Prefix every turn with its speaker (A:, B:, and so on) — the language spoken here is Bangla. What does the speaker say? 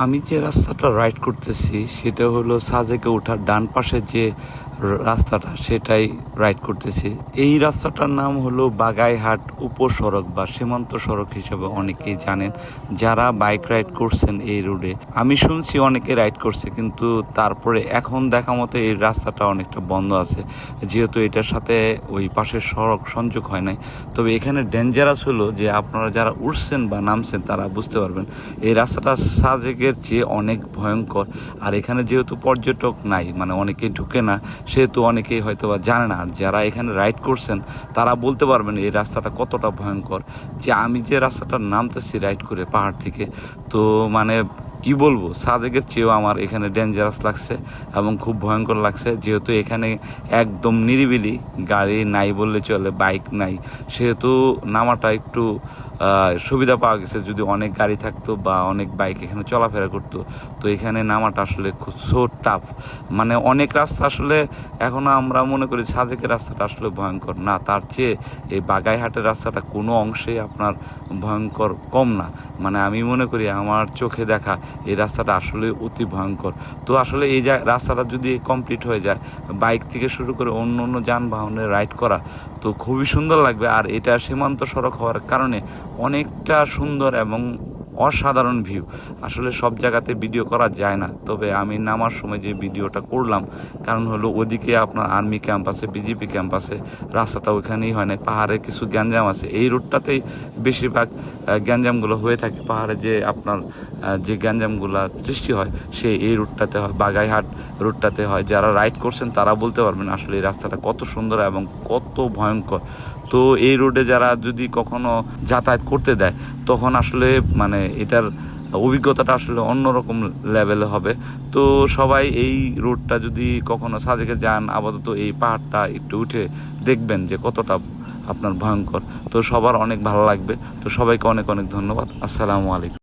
A: আমি যে রাস্তাটা রাইড করতেছি সেটা হলো সাজেকে ওঠার ডান পাশে যে রাস্তাটা সেটাই রাইড করতেছি। এই রাস্তাটার নাম হলো বাগাইহাট উপসড়ক বা সীমান্ত সড়ক হিসেবে অনেকেই জানেন যারা বাইক রাইড করছেন এই রোডে আমি শুনছি অনেকে রাইড করছে, কিন্তু তারপরে এখন দেখা মতো এই রাস্তাটা অনেকটা বন্ধ আছে। যেহেতু এটার সাথে ওই পাশের সড়ক সংযোগ হয় নাই। তবে এখানে ডেঞ্জারাস হলো যে আপনারা যারা উঠছেন বা নামছেন তারা বুঝতে পারবেন, এই রাস্তাটা সাজেকের চেয়ে অনেক ভয়ঙ্কর। আর এখানে যেহেতু পর্যটক নাই মানে অনেকেই ঢুকে না সেহেতু অনেকেই হয়তো বা জানে না। আর যারা এখানে রাইড করছেন, তারা বলতে পারবেন এই রাস্তাটা কতটা ভয়ঙ্কর। যে আমি যে রাস্তাটা নামতেছি রাইড করে পাহাড় থেকে, তো মানে কি বলব সাজেকের চেয়েও আমার এখানে ডেঞ্জারাস লাগছে এবং খুব ভয়ঙ্কর লাগছে। যেহেতু এখানে একদম নিরিবিলি, গাড়ি নাই বললে চলে বাইক নাই। সেহেতু নামাটা একটু সুবিধা পাওয়া গেছে যদি অনেক গাড়ি থাকতো বা অনেক বাইক এখানে চলাফেরা করতো। তো এখানে নামাটা আসলে খুব সো টাফ মানে অনেক রাস্তা আসলে এখনও আমরা মনে করি সাজেকের রাস্তাটা আসলে ভয়ঙ্কর। না, তার চেয়ে এই বাগাইহাটের রাস্তাটা কোনো অংশে আপনার ভয়ঙ্কর কম না। মানে আমি মনে করি আমার চোখে দেখা এই রাস্তাটা আসলে অতি ভয়ঙ্কর। তো আসলে এই রাস্তাটা যদি কমপ্লিট হয়ে যায়, বাইক থেকে শুরু করে অন্য অন্য যানবাহনে রাইড করা, তো খুবই সুন্দর লাগবে। আর এটা সীমান্ত সড়ক হওয়ার কারণে অনেকটা সুন্দর এবং অসাধারণ ভিউ আসলে সব জায়গাতে ভিডিও করা যায় না। তবে আমি নামার সময় যে ভিডিওটা করলাম, কারণ হলো ওদিকে আপনার আর্মি ক্যাম্প আছে বিজেপি ক্যাম্প আছে, রাস্তাটা ওইখানেই হয় না পাহাড়ে কিছু গ্যাঞ্জাম আছে। এই রোডটাতেই বেশিরভাগ গ্যাঞ্জামগুলো হয়ে থাকে। পাহাড়ে যে আপনার যে গ্যাঞ্জামগুলো সৃষ্টি হয়, সে এই রুটটাতে হয়, বাগাইহাট রুটটাতে হয়। যারা রাইড করছেন তারা বলতে পারবেন আসলে এই রাস্তাটা কত সুন্দর এবং কত ভয়ঙ্কর। তো এই রোডে যারা যদি কখনো যাতায়াত করতে দেয় তখন আসলে মানে এটার অভিজ্ঞতাটা আসলে অন্যরকম লেভেলে হবে। তো সবাই এই রোডটা যদি কখনো সাজেকে যান, আপাতত এই পাহাড়টা একটু উঠে দেখবেন যে কতটা আপনার ভয়ঙ্কর। তো সবার অনেক ভালো লাগবে। তো সবাইকে অনেক অনেক ধন্যবাদ। আসসালামু আলাইকুম।